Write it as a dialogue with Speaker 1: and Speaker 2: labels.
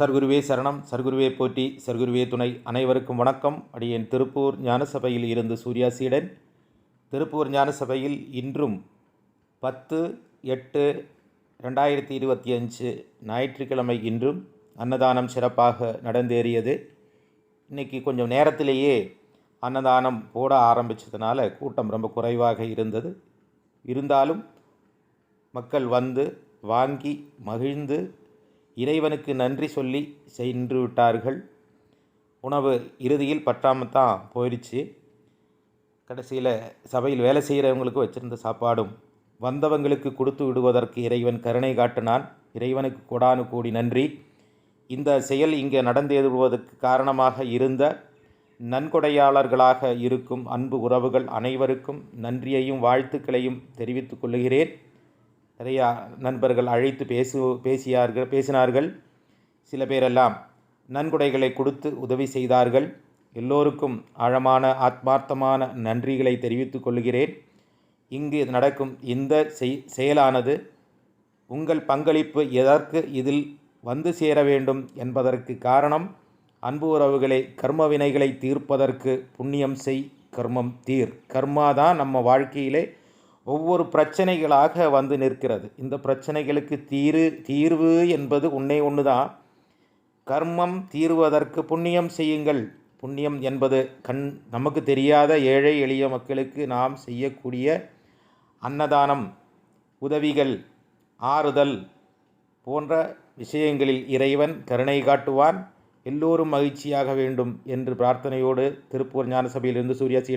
Speaker 1: சர்க்குருவே சரணம் சர்க்குருவே போற்றி சர்க்குருவே துணை. அனைவருக்கும் வணக்கம். அடியேன் திருப்பூர் ஞானசபையில் இருந்து சூர்யா சீடன். திருப்பூர் ஞானசபையில் இன்றும் பத்து எட்டு ரெண்டாயிரத்தி இருபத்தி அஞ்சு ஞாயிற்றுக்கிழமை இன்றும் அன்னதானம் சிறப்பாக நடந்தேறியது. இன்றைக்கி கொஞ்சம் நேரத்திலேயே அன்னதானம் போட ஆரம்பித்ததுனால கூட்டம் ரொம்ப குறைவாக இருந்தது. இருந்தாலும் மக்கள் வந்து வாங்கி மகிழ்ந்து இறைவனுக்கு நன்றி சொல்லி சென்று விட்டார்கள். உணவு இறுதியில் பற்றாமல் தான் போயிடுச்சு. கடைசியில் சபையில் வேலை செய்கிறவங்களுக்கு வச்சுருந்த சாப்பாடும் வந்தவங்களுக்கு கொடுத்து விடுவதற்கு இறைவன் கருணை காட்டினான். இறைவனுக்கு கொடானு கூடி நன்றி. இந்த செயல் இங்கே நடந்தேறுவதற்கு காரணமாக இருந்த நன்கொடையாளர்களாக இருக்கும் அன்பு உறவுகள் அனைவருக்கும் நன்றியையும் வாழ்த்துக்களையும் தெரிவித்துக் கொள்கிறேன். நிறையா நண்பர்கள் அழைத்து பேசு பேசியார்கள் பேசினார்கள் சில பேரெல்லாம். நன்கொடைகளை கொடுத்து உதவி செய்தார்கள். எல்லோருக்கும் ஆழமான ஆத்மார்த்தமான நன்றிகளை தெரிவித்துக் கொள்கிறேன். இங்கு நடக்கும் இந்த செய் செயலானது உங்கள் பங்களிப்பு எதற்கு இதில் வந்து சேர வேண்டும் என்பதற்கு காரணம் அன்பு உறவுகளை கர்ம வினைகளை தீர்ப்பதற்கு புண்ணியம் செய் கர்மம் தீர். கர்மா தான் நம்ம வாழ்க்கையிலே ஒவ்வொரு பிரச்சனைகளாக வந்து நிற்கிறது. இந்த பிரச்சனைகளுக்கு தீரு தீர்வு என்பது உன்னை ஒன்று தான் கர்மம் தீர்வதற்கு புண்ணியம் செய்யுங்கள். புண்ணியம் என்பது கண் நமக்கு தெரியாத ஏழை எளிய மக்களுக்கு நாம் செய்யக்கூடிய அன்னதானம் உதவிகள் ஆறுதல் போன்ற விஷயங்களில் இறைவன் கருணை காட்டுவான். எல்லோரும் மகிழ்ச்சியாக வேண்டும் என்று பிரார்த்தனையோடு திருப்பூர் ஞானசபையிலிருந்து சூர்யா சி